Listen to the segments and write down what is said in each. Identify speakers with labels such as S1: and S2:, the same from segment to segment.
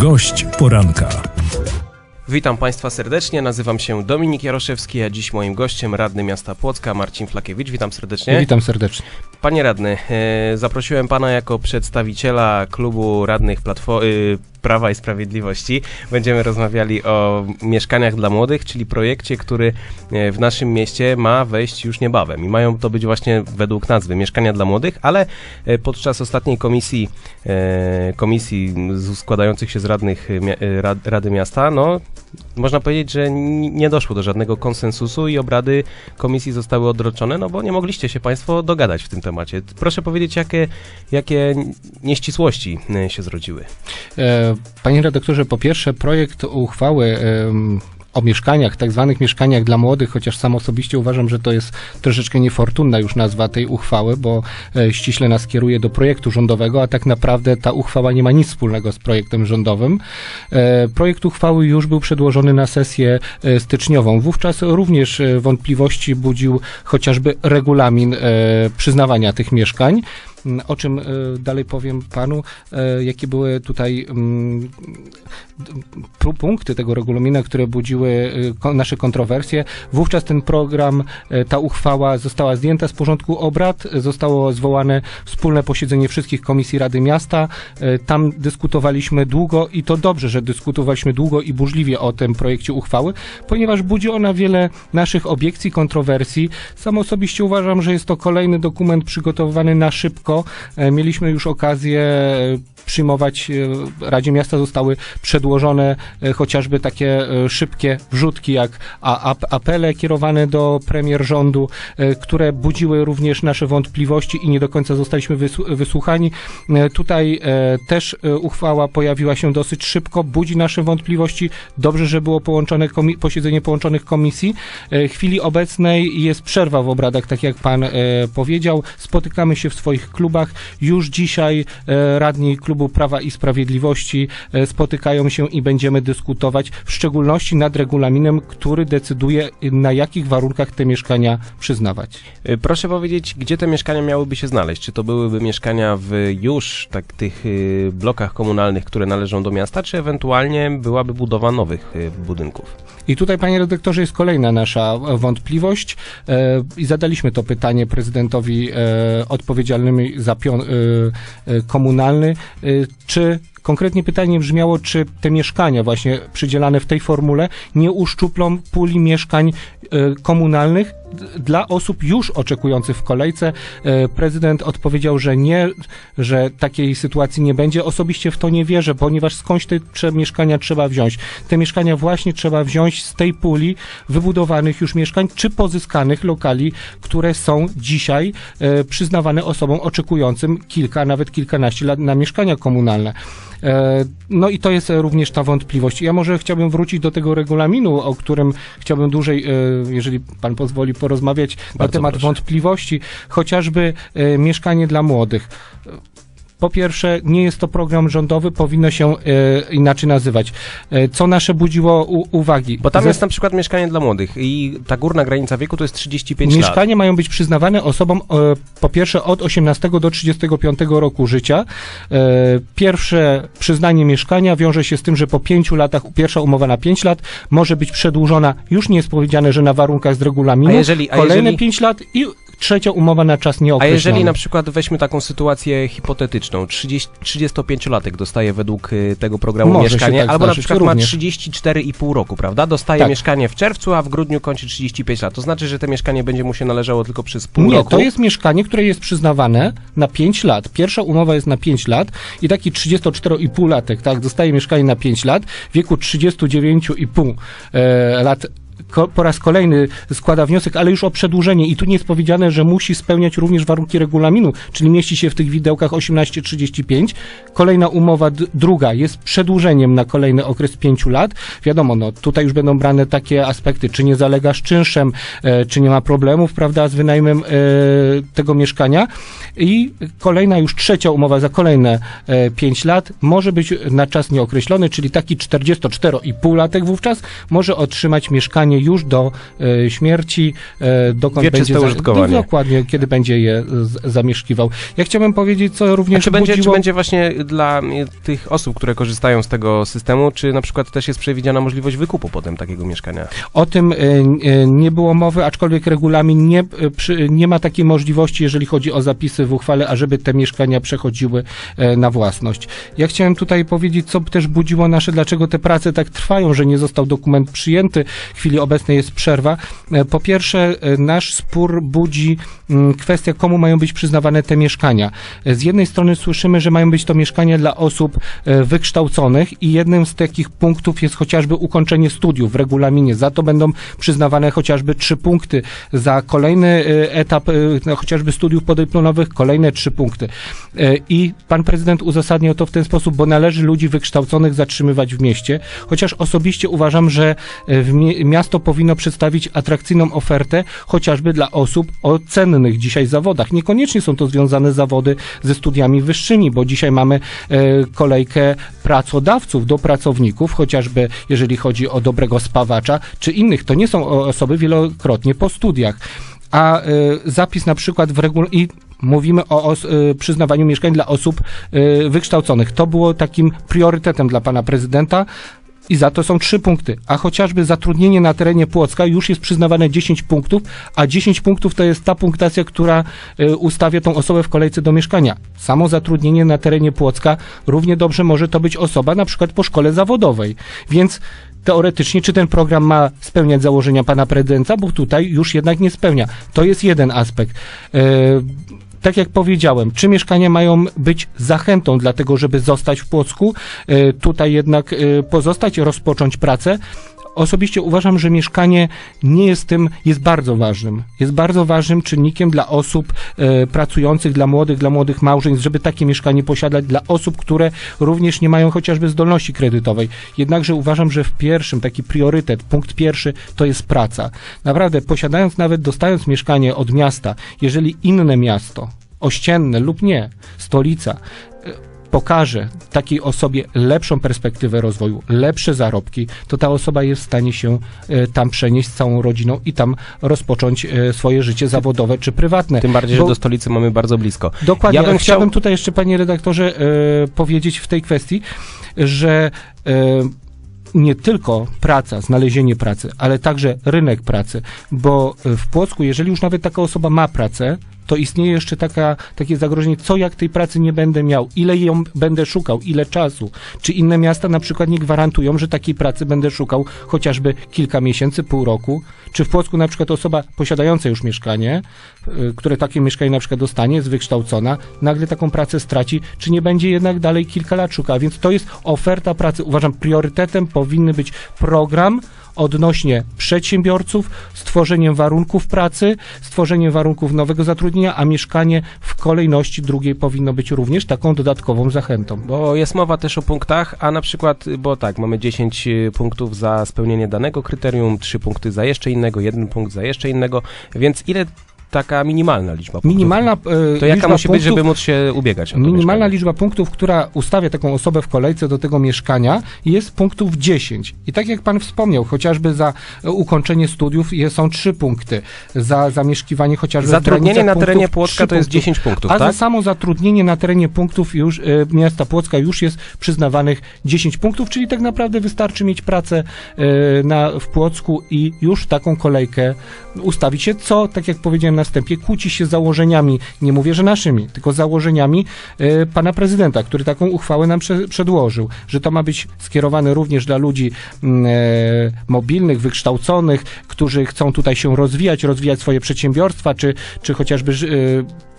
S1: Gość poranka.
S2: Witam Państwa serdecznie, nazywam się Dominik Jaroszewski, a dziś moim gościem radny miasta Płocka Marcin Flakiewicz. Witam serdecznie.
S3: Witam serdecznie.
S2: Panie radny, e, zaprosiłem Pana jako przedstawiciela klubu radnych Platfo- y, Prawa i Sprawiedliwości. Będziemy rozmawiali o mieszkaniach dla młodych, czyli projekcie, który e, w naszym mieście ma wejść już niebawem. I mają to być właśnie według nazwy mieszkania dla młodych, ale e, podczas ostatniej komisji, e, komisji składających się z radnych Rady Miasta, no można powiedzieć, że nie doszło do żadnego konsensusu i obrady komisji zostały odroczone, no bo nie mogliście się Państwo dogadać w tym temacie. Proszę powiedzieć, jakie, jakie nieścisłości e, się zrodziły.
S3: E, Panie redaktorze, po pierwsze projekt uchwały o mieszkaniach, tak zwanych mieszkaniach dla młodych, chociaż sam osobiście uważam, że to jest troszeczkę niefortunna już nazwa tej uchwały, bo e, ściśle nas kieruje do projektu rządowego, a tak naprawdę ta uchwała nie ma nic wspólnego z projektem rządowym. E, Projekt uchwały już był przedłożony na sesję e, styczniową. Wówczas również wątpliwości budził chociażby regulamin przyznawania tych mieszkań. Mm, O czym e, dalej powiem panu, e, jakie były tutaj mm, punkty tego regulaminu, które budziły e, nasze kontrowersje. Wówczas ten program, ta uchwała została zdjęta z porządku obrad, zostało zwołane wspólne posiedzenie wszystkich komisji Rady Miasta. Tam dyskutowaliśmy długo i to dobrze, że dyskutowaliśmy długo i burzliwie o tym projekcie uchwały, ponieważ budzi ona wiele naszych obiekcji, kontrowersji. Sam osobiście uważam, że jest to kolejny dokument przygotowywany na szybko. E, Mieliśmy już okazję e, przyjmować, e, Radzie Miasta zostały przedłożone e, chociażby takie e, szybkie wrzutki, jak apele kierowane do premier rządu, które budziły również nasze wątpliwości i nie do końca zostaliśmy wysłu- wysłuchani. Tutaj też uchwała pojawiła się dosyć szybko, budzi nasze wątpliwości. Dobrze, że było połączone posiedzenie połączonych komisji. W chwili obecnej jest przerwa w obradach, tak jak pan powiedział. Spotykamy się w swoich klubach. Już dzisiaj radni klubu Prawa i Sprawiedliwości e, spotykają się i będziemy dyskutować w szczególności nad regulaminem, który decyduje y, na jakich warunkach te mieszkania przyznawać.
S2: Y, Proszę powiedzieć, gdzie te mieszkania miałyby się znaleźć? Czy to byłyby mieszkania w już tak tych y, blokach komunalnych, które należą do miasta, czy ewentualnie byłaby budowa nowych y, budynków?
S3: I tutaj, panie redaktorze, jest kolejna nasza wątpliwość. E, i zadaliśmy to pytanie prezydentowi e, odpowiedzialnemu za pion e, komunalny, czy Konkretnie pytanie brzmiało, czy te mieszkania właśnie przydzielane w tej formule nie uszczuplą puli mieszkań e, komunalnych dla osób już oczekujących w kolejce. E, Prezydent odpowiedział, że nie, że takiej sytuacji nie będzie. Osobiście w to nie wierzę, ponieważ skądś te mieszkania trzeba wziąć. Te mieszkania właśnie trzeba wziąć z tej puli wybudowanych już mieszkań, czy pozyskanych lokali, które są dzisiaj e, przyznawane osobom oczekującym kilka, nawet kilkanaście lat na mieszkania komunalne. E, No i to jest również ta wątpliwość. Ja może chciałbym wrócić do tego regulaminu, o którym chciałbym dłużej, e, jeżeli pan pozwoli, porozmawiać na
S2: Bardzo
S3: temat
S2: proszę.
S3: wątpliwości, chociażby e, mieszkanie dla młodych. Po pierwsze, nie jest to program rządowy, powinno się e, inaczej nazywać. E, co nasze budziło uwagi?
S2: Bo tam
S3: Ze-
S2: jest na przykład mieszkanie dla młodych i ta górna granica wieku to jest 35 lat.
S3: Mieszkania mają być przyznawane osobom e, po pierwsze od 18 do 35 roku życia. Pierwsze przyznanie mieszkania wiąże się z tym, że po 5 latach, pierwsza umowa na 5 lat może być przedłużona, już nie jest powiedziane, że na warunkach z regulaminu,
S2: A jeżeli- a
S3: kolejne
S2: jeżeli-
S3: 5 lat i trzecia umowa na czas
S2: A
S3: nieokreślony.
S2: jeżeli na przykład weźmy taką sytuację hipotetyczną, 30, 35-latek dostaje według y, tego programu
S3: Może
S2: mieszkanie,
S3: tak
S2: albo na przykład ma
S3: również.
S2: 34,5 roku, prawda? Dostaje
S3: Tak.
S2: mieszkanie w czerwcu, a w grudniu kończy 35 lat. To znaczy, że to mieszkanie będzie mu się należało tylko przez pół
S3: Nie,
S2: roku.
S3: to jest mieszkanie, które jest przyznawane na 5 lat. Pierwsza umowa jest na 5 lat i taki 34,5 latek, tak, dostaje mieszkanie na 5 lat, w wieku 39,5 e, lat po raz kolejny składa wniosek, ale już o przedłużenie i tu nie jest powiedziane, że musi spełniać również warunki regulaminu, czyli mieści się w tych widełkach 18-35. Kolejna umowa druga jest przedłużeniem na kolejny okres 5 lat. Wiadomo, no tutaj już będą brane takie aspekty, czy nie zalegasz czynszem, e, czy nie ma problemów, prawda, z wynajmem e, tego mieszkania. I kolejna już trzecia umowa za kolejne e, 5 lat może być na czas nieokreślony, czyli taki 44,5 latek wówczas może otrzymać mieszkanie mieszkanie już do e, śmierci, e, dokąd
S2: Wieczyste
S3: będzie...
S2: użytkowanie.
S3: Dokładnie, kiedy będzie je z, zamieszkiwał. Ja chciałbym powiedzieć, co
S2: A
S3: również
S2: czy będzie, czy
S3: budziło...
S2: będzie właśnie dla tych osób, które korzystają z tego systemu, czy na przykład też jest przewidziana możliwość wykupu potem takiego mieszkania?
S3: O tym e, e, nie było mowy, aczkolwiek regulamin nie, e, nie ma takiej możliwości, jeżeli chodzi o zapisy w uchwale, ażeby te mieszkania przechodziły e, na własność. Ja chciałem tutaj powiedzieć, co też budziło nasze, dlaczego te prace tak trwają, że nie został dokument przyjęty. W chwili obecnej jest przerwa. E, Po pierwsze, e, nasz spór budzi mm, kwestia, komu mają być przyznawane te mieszkania. E, Z jednej strony słyszymy, że mają być to mieszkania dla osób wykształconych i jednym z takich punktów jest chociażby ukończenie studiów w regulaminie. Za to będą przyznawane chociażby trzy punkty. Za kolejny etap no, chociażby studiów podyplomowych kolejne trzy punkty. I pan prezydent uzasadniał to w ten sposób, bo należy ludzi wykształconych zatrzymywać w mieście, chociaż osobiście uważam, że w mi- miasto powinno przedstawić atrakcyjną ofertę chociażby dla osób o cennych dzisiaj zawodach. Niekoniecznie są to związane zawody ze studiami wyższymi, bo dzisiaj mamy e, kolejkę pracodawców do pracowników, chociażby jeżeli chodzi o dobrego spawacza czy innych. To nie są osoby wielokrotnie po studiach. A e, zapis na przykład w regul i mówimy o e, przyznawaniu mieszkań dla osób wykształconych. To było takim priorytetem dla pana prezydenta. I za to są trzy punkty. A chociażby zatrudnienie na terenie Płocka już jest przyznawane 10 punktów, a 10 punktów to jest ta punktacja, która y, ustawia tą osobę w kolejce do mieszkania. Samo zatrudnienie na terenie Płocka równie dobrze może to być osoba na przykład po szkole zawodowej. Więc teoretycznie, czy ten program ma spełniać założenia pana prezydenta, bo tutaj już jednak nie spełnia. To jest jeden aspekt. E, tak jak powiedziałem, czy mieszkania mają być zachętą dla tego, żeby zostać w Płocku, e, tutaj jednak e, pozostać, rozpocząć pracę. Osobiście uważam, że mieszkanie nie jest tym, jest bardzo ważnym. Jest bardzo ważnym czynnikiem dla osób e, pracujących, dla młodych, dla młodych małżeństw, żeby takie mieszkanie posiadać, dla osób, które również nie mają chociażby zdolności kredytowej. Jednakże uważam, że w pierwszym, taki priorytet, punkt pierwszy, to jest praca. Naprawdę, posiadając nawet, dostając mieszkanie od miasta, jeżeli inne miasto, ościenne lub nie, stolica, pokaże takiej osobie lepszą perspektywę rozwoju, lepsze zarobki, to ta osoba jest w stanie się e, tam przenieść z całą rodziną i tam rozpocząć e, swoje życie zawodowe czy prywatne.
S2: Tym bardziej,
S3: Bo-
S2: że do stolicy mamy bardzo blisko.
S3: Dokładnie.
S2: Ja bym
S3: Chciałbym
S2: chciał-
S3: tutaj jeszcze, panie redaktorze, e, powiedzieć w tej kwestii, że nie tylko praca, znalezienie pracy, ale także rynek pracy, bo w Płocku, jeżeli już nawet taka osoba ma pracę, to istnieje jeszcze taka, takie zagrożenie, co jak tej pracy nie będę miał, ile ją będę szukał, ile czasu. Czy inne miasta na przykład nie gwarantują, że takiej pracy będę szukał chociażby kilka miesięcy, pół roku? Czy w Płocku na przykład osoba posiadająca już mieszkanie, y, które takie mieszkanie na przykład dostanie, jest wykształcona, nagle taką pracę straci, czy nie będzie jednak dalej kilka lat szukała? Więc to jest oferta pracy. Uważam, priorytetem powinny być program odnośnie przedsiębiorców, stworzeniem warunków pracy, stworzeniem warunków nowego zatrudnienia, a mieszkanie w kolejności drugiej powinno być również taką dodatkową zachętą.
S2: Bo jest mowa też o punktach, a na przykład, bo tak, mamy 10 punktów za spełnienie danego kryterium, 3 punkty za jeszcze innego, jeden punkt za jeszcze innego, więc ile taka minimalna liczba punktów?
S3: Minimalna e,
S2: To jaka musi być,
S3: punktów-
S2: żeby móc się ubiegać
S3: Minimalna
S2: mieszkanie?
S3: liczba punktów, która ustawia taką osobę w kolejce do tego mieszkania, jest punktów 10. I tak jak pan wspomniał, chociażby za e, ukończenie studiów są 3 punkty. Za zamieszkiwanie chociażby
S2: Zatrudnienie na terenie Płocka to jest
S3: punktów.
S2: 10 punktów,
S3: A
S2: tak?
S3: za samo zatrudnienie na terenie punktów już e, miasta Płocka już jest przyznawanych 10 punktów, czyli tak naprawdę wystarczy mieć pracę na, w Płocku i już taką kolejkę ustawić się, co, tak jak powiedziałem na wstępie, kłóci się z założeniami, nie mówię, że naszymi, tylko założeniami e, pana prezydenta, który taką uchwałę nam prze, przedłożył, że to ma być skierowane również dla ludzi e, mobilnych, wykształconych, którzy chcą tutaj się rozwijać, rozwijać swoje przedsiębiorstwa, czy, czy chociażby e,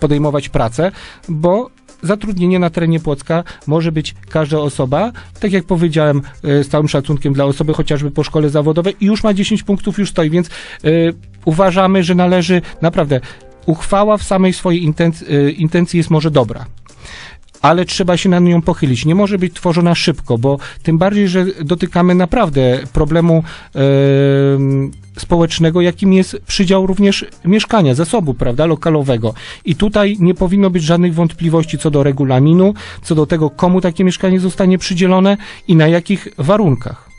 S3: podejmować pracę, bo zatrudnienie na terenie Płocka może być każda osoba, tak jak powiedziałem, e, z całym szacunkiem dla osoby chociażby po szkole zawodowej i już ma 10 punktów, już stoi, więc e, uważamy, że należy naprawdę uchwała w samej swojej e, intencji jest może dobra. Ale trzeba się nad nią pochylić. Nie może być tworzona szybko, bo tym bardziej, że dotykamy naprawdę problemu em, społecznego, jakim jest przydział również mieszkania, zasobu, prawda, lokalowego. I tutaj nie powinno być żadnych wątpliwości co do regulaminu, co do tego, komu takie mieszkanie zostanie przydzielone i na jakich warunkach.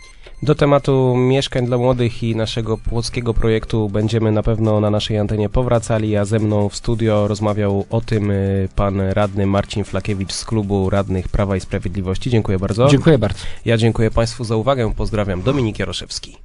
S2: Do tematu mieszkań dla młodych i naszego płockiego projektu będziemy na pewno na naszej antenie powracali, a ze mną w studio rozmawiał o tym y, pan radny Marcin Flakiewicz z klubu radnych Prawa i Sprawiedliwości. Dziękuję bardzo.
S3: Dziękuję bardzo.
S2: Ja dziękuję Państwu za uwagę. Pozdrawiam. Dominik Jaroszewski.